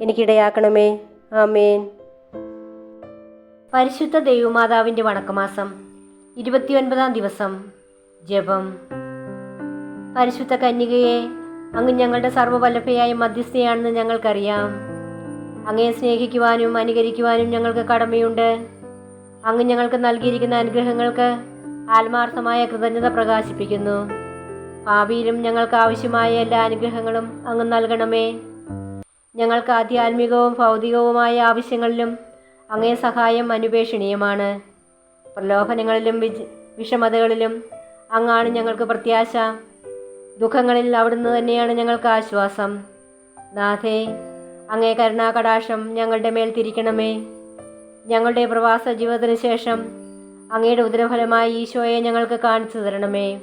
എനിക്കിടയാക്കണമേ. ആമേൻ. പരിശുദ്ധ ദൈവമാതാവിന്റെ വണക്കമാസം ഇരുപത്തിയൊൻപതാം ദിവസം ജപം. പരിശുദ്ധ കന്യകയെ അങ്ങ് ഞങ്ങളുടെ സർവവല്ലഭയായ മധ്യസ്ഥയാണെന്ന് ഞങ്ങൾക്കറിയാം. അങ്ങയെ സ്നേഹിക്കുവാനും അനുകരിക്കുവാനും ഞങ്ങൾക്ക് കടമയുണ്ട്. അങ്ങ് ഞങ്ങൾക്ക് നൽകിയിരിക്കുന്ന അനുഗ്രഹങ്ങൾക്ക് ആത്മാർത്ഥമായ കൃതജ്ഞത പ്രകാശിപ്പിക്കുന്നു. ഭാവിയിലും ഞങ്ങൾക്ക് ആവശ്യമായ എല്ലാ അനുഗ്രഹങ്ങളും അങ്ങ് നൽകണമേ. ഞങ്ങൾക്ക് ആധ്യാത്മികവും ഭൗതികവുമായ ആവശ്യങ്ങളിലും അങ്ങേ സഹായം അനുപേക്ഷണീയമാണ്. പ്രലോഭനങ്ങളിലും വിജ വിഷമതകളിലും അങ്ങാണ് ഞങ്ങൾക്ക് പ്രത്യാശ. ദുഃഖങ്ങളിൽ അവിടുന്ന് തന്നെയാണ് ഞങ്ങൾക്ക് ആശ്വാസം. നാഥേ അങ്ങേ കരുണാകടാക്ഷം ഞങ്ങളുടെ മേൽ തിരിക്കണമേ. ഞങ്ങളുടെ പ്രവാസ ജീവിതത്തിന് ശേഷം അങ്ങയുടെ ഉദരഫലമായി ഈശോയെ ഞങ്ങൾക്ക് കാണിച്ചു തരണമേ.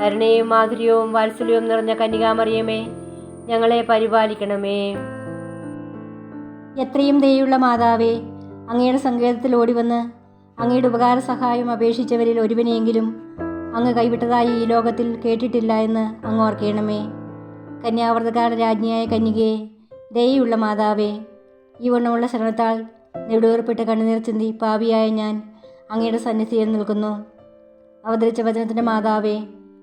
കരുണയും മാധുര്യവും വാത്സല്യവും നിറഞ്ഞ കന്യകാമറിയമേ ഞങ്ങളെ പരിപാലിക്കണമേ. എത്രയും ദയുള്ള മാതാവേ അങ്ങയുടെ സങ്കേതത്തിൽ ഓടിവന്ന് അങ്ങയുടെ ഉപകാര സഹായം അപേക്ഷിച്ചവരിൽ ഒരുവനെയെങ്കിലും അങ്ങ് കൈവിട്ടതായി ഈ ലോകത്തിൽ കേട്ടിട്ടില്ല എന്ന് അങ്ങ് ഓർക്കണമേ. കന്യാവർത്തകാല രാജ്ഞിയായ കന്യകയെ ദയുള്ള മാതാവേ ഈ വണ്ണമുള്ള ശരണത്താൽ നെടുവേർപ്പെട്ട് കണ്ണുനീർ ചിന്തി പാവിയായ ഞാൻ അങ്ങയുടെ സന്നിധിയിൽ നിൽക്കുന്നു. അവതരിച്ച വചനത്തിന്റെ മാതാവേ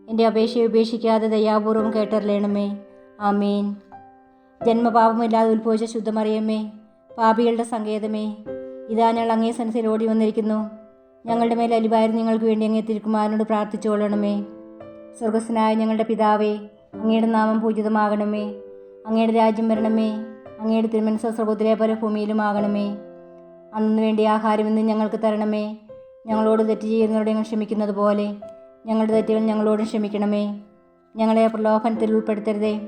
എന്റെ അപേക്ഷയെ ഉപേക്ഷിക്കാതെ ദയാപൂർവം കേട്ടറിയണമേ ആമീൻ. ജന്മപാപമില്ലാതെ ഉത്ഭവിച്ച ശുദ്ധമറിയമ്മേ പാപികളുടെ സങ്കേതമേ ഇതാ ഞങ്ങൾ അങ്ങേ സനസിൽ ഓടി വന്നിരിക്കുന്നു. ഞങ്ങളുടെ മേൽ അലിവായിരുന്നു നിങ്ങൾക്ക് വേണ്ടി അങ്ങേ തിരുക്കുമാരനോട് പ്രാർത്ഥിച്ചുകൊള്ളണമേ. സ്വർഗസ്നായ ഞങ്ങളുടെ പിതാവേ അങ്ങയുടെ നാമം പൂജിതമാകണമേ. അങ്ങയുടെ രാജ്യം വരണമേ. അങ്ങയുടെ തിരുമനസ സ്വർഗത്തിലെ പോലെ ഭൂമിയിലുമാകണമേ. അന്നു വേണ്ടി ആഹാരം ഇന്ന് ഞങ്ങൾക്ക് തരണമേ. ഞങ്ങളോട് തെറ്റ് ചെയ്യുന്നവരോട് ഞങ്ങൾ ക്ഷമിക്കുന്നത് പോലെ ഞങ്ങളുടെ തെറ്റുകൾ ഞങ്ങളോട് ക്ഷമിക്കണമേ. ഞങ്ങളെ പ്രലോഭനത്തിൽ ഉൾപ്പെടുത്തരുതേ.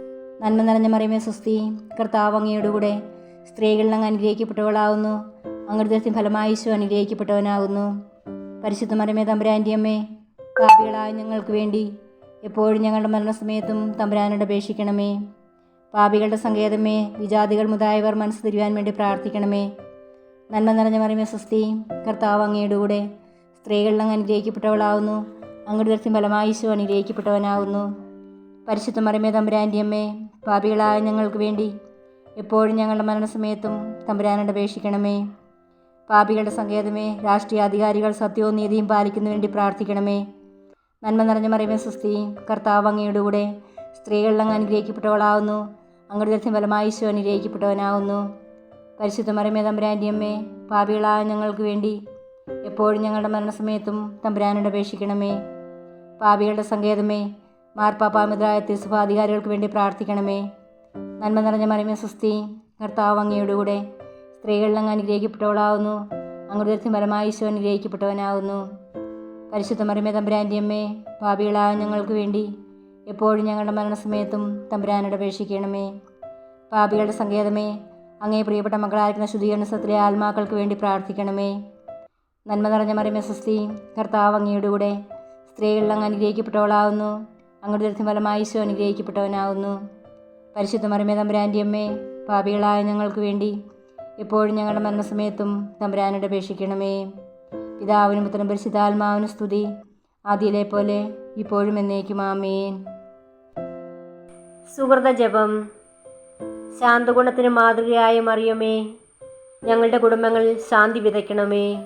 നന്മ നിറഞ്ഞ മറിയമേ സുസ്തി കർത്താവ് അങ്ങയുടെ കൂടെ സ്ത്രീകളിൽ അങ്ങ് അനുഗ്രഹിക്കപ്പെട്ടവളാവുന്നു. അങ്ങയുടെ ദർശനം ഫലമായി അനുഗ്രഹിക്കപ്പെട്ടവനാകുന്നു പരിശുദ്ധ മറിയമേ തമ്പുരാന്റെ അമ്മേ പാപികളായ ഞങ്ങൾക്ക് വേണ്ടി എപ്പോഴും ഞങ്ങളുടെ മരണസമയത്തും തമ്പുരാനോട് അപേക്ഷിക്കണമേ. പാപികളുടെ സങ്കേതമേ വിജാതികൾ മുതായവർ മനസ്സ് തിരുവാൻ വേണ്ടി പ്രാർത്ഥിക്കണമേ. നന്മ നിറഞ്ഞ മറിയമേ സുസ്തി കർത്താവ് അങ്ങയുടെ കൂടെ സ്ത്രീകളിൽ അങ്ങ് അനുഗ്രഹിക്കപ്പെട്ടവളാവുന്നു. അങ്ങയുടെ ദർശനം ഫലമായി അനുഗ്രഹിക്കപ്പെട്ടവനാകുന്നു പരിശുദ്ധ മറിയമേ തമ്പുരാന്റെ അമ്മേ പാപികളായ ഞങ്ങൾക്ക് വേണ്ടി എപ്പോഴും ഞങ്ങളുടെ മരണസമയത്തും തമ്പുരാനോട് അപേക്ഷിക്കണമേ. പാപികളുടെ സങ്കേതമേ രാഷ്ട്രീയ അധികാരികൾ സത്യവും നീതിയും പാലിക്കുന്നതിന് വേണ്ടി പ്രാർത്ഥിക്കണമേ. നന്മ നിറഞ്ഞ മറിയമേ സുസ്തി കർത്താവ് അങ്ങയുടെ കൂടെ സ്ത്രീകളിൽ അങ്ങ് അനുഗ്രഹിക്കപ്പെട്ടവളാവുന്നു. അങ്ങയുടെ ദൃഢം ഫലമായി ഈശോ അനുഗ്രഹിക്കപ്പെട്ടവനാവുന്നു. പരിശുദ്ധ മറിയമേ തമ്പുരാന്റെ അമ്മേ പാപികളായ ഞങ്ങൾക്ക് വേണ്ടി എപ്പോഴും ഞങ്ങളുടെ മരണസമയത്തും തമ്പുരാനോട് അപേക്ഷിക്കണമേ. പാപികളുടെ സങ്കേതമേ മാർപ്പാപ്പാമിതരായ തിരുസഭാധികാരികൾക്ക് വേണ്ടി പ്രാർത്ഥിക്കണമേ. നന്മ നിറഞ്ഞ മരമേ സുസ്തി കർത്താവ് അങ്ങയുടെ കൂടെ സ്ത്രീകളിൽ അങ്ങ് അനുഗ്രഹിക്കപ്പെട്ടവളാവുന്നു. അങ്ങയുടെ ഫലമായി ഈശോ അനുഗ്രഹിക്കപ്പെട്ടവനാവുന്നു. പരിശുദ്ധ മരമേ തമ്പുരാന്റെ അമ്മേ പാപികളായ ഞങ്ങൾക്ക് വേണ്ടി എപ്പോഴും ഞങ്ങളുടെ മരണസമയത്തും തമ്പുരാനോട് അപേക്ഷിക്കണമേ. പാപികളുടെ സങ്കേതമേ അങ്ങേ പ്രിയപ്പെട്ട മക്കളായിരിക്കുന്ന ശുദ്ധീകരണ സത്തിലെ ആത്മാക്കൾക്ക് വേണ്ടി പ്രാർത്ഥിക്കണമേ. നന്മ നിറഞ്ഞ മരമേ സുസ്തി കർത്താവ് അങ്ങയുടെ കൂടെ സ്ത്രീകളിൽ അങ്ങ് അനുഗ്രഹിക്കപ്പെട്ടവളാവുന്നു. അങ്ങയുടെ ദർശനം ഫലമായി ഈശോ അനുഗ്രഹിക്കപ്പെട്ടവനാകുന്നു. പരിശുദ്ധ മറിമേ തമ്പുരാന്റെ അമ്മേ പാപികളായ ഞങ്ങൾക്ക് വേണ്ടി എപ്പോഴും ഞങ്ങളുടെ മരണസമയത്തും തമ്പുരാനോട് അപേക്ഷിക്കണമേ. പിതാവിനും പുത്രനും പരിശുദ്ധാത്മാവിനും സ്തുതി. ആദ്യയിലെ പോലെ ഇപ്പോഴും എന്നേക്കും ആമേൻ. സുഹൃത ജപം. ശാന്തഗുണത്തിന് മാതൃകയായ മറിയമേ ഞങ്ങളുടെ കുടുംബങ്ങളിൽ ശാന്തി വിതയ്ക്കണമേ.